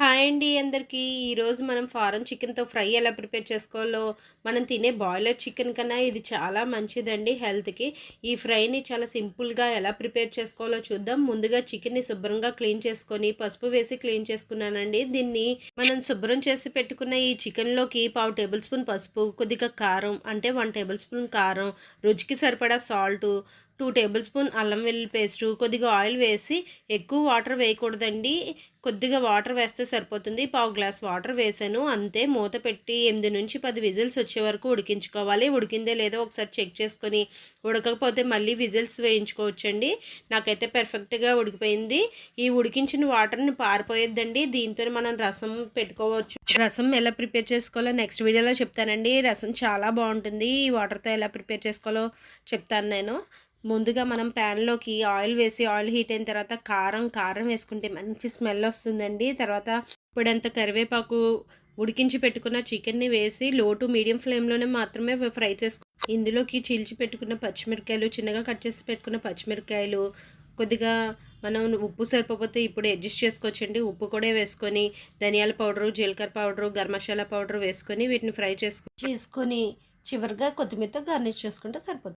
Hi అండి అందరికీ. ఈరోజు మనం ఫారెన్ చికెన్తో ఫ్రై ఎలా ప్రిపేర్ చేసుకోవాలో మనం తినే బాయిలర్ చికెన్ కన్నా ఇది చాలా మంచిదండి హెల్త్కి. ఈ ఫ్రైని చాలా సింపుల్గా ఎలా ప్రిపేర్ చేసుకోవాలో చూద్దాం. ముందుగా చికెన్ని శుభ్రంగా క్లీన్ చేసుకొని పసుపు వేసి క్లీన్ చేసుకున్నానండి. దీన్ని మనం శుభ్రం చేసి పెట్టుకున్న ఈ చికెన్లోకి పావు టేబుల్ స్పూన్ పసుపు కొద్దిగా కారం అంటే వన్ టేబుల్ స్పూన్ కారం రుచికి సరిపడా సాల్టు టూ టేబుల్ స్పూన్ అల్లం వెల్లుల్లి పేస్టు కొద్దిగా ఆయిల్ వేసి ఎక్కువ వాటర్ వేయకూడదండి. కొద్దిగా వాటర్ వేస్తే సరిపోతుంది. పావు గ్లాస్ వాటర్ వేసాను. అంతే మూత పెట్టి ఎనిమిది నుంచి పది విజిల్స్ వచ్చే వరకు ఉడికించుకోవాలి. ఉడికిందే లేదో ఒకసారి చెక్ చేసుకొని ఉడకకపోతే మళ్ళీ విజిల్స్ వేయించుకోవచ్చండి. నాకైతే పర్ఫెక్ట్గా ఉడికిపోయింది. ఈ ఉడికించిన వాటర్ని పారిపోయేద్దండి. దీంతో మనం రసం పెట్టుకోవచ్చు. రసం ఎలా ప్రిపేర్ చేసుకోవాలో నెక్స్ట్ వీడియోలో చెప్తానండి. రసం చాలా బాగుంటుంది. ఈ వాటర్తో ఎలా ప్రిపేర్ చేసుకోవాలో చెప్తాను నేను. ముందుగా మనం ప్యాన్లోకి ఆయిల్ వేసి ఆయిల్ హీట్ అయిన తర్వాత కారం కారం వేసుకుంటే మంచి స్మెల్ వస్తుందండి. తర్వాత ఇప్పుడంత కరివేపాకు ఉడికించి పెట్టుకున్న చికెన్ని వేసి లో టు మీడియం ఫ్లేమ్లోనే మాత్రమే ఫ్రై చేసుకో ఇందులోకి చీల్చి పెట్టుకున్న పచ్చిమిరకాయలు చిన్నగా కట్ చేసి పెట్టుకున్న పచ్చిమిరకాయలు కొద్దిగా మనం ఉప్పు సరిపోతే ఇప్పుడు అడ్జస్ట్ చేసుకోవచ్చండి. ఉప్పు కూడా వేసుకొని ధనియాల పౌడరు జీలకర్ర పౌడరు గరం మసాలా పౌడర్ వేసుకొని వీటిని ఫ్రై చేసుకు చేసుకొని చివరిగా కొత్తిమీరతో గార్నిష్ చేసుకుంటే సరిపోతుంది.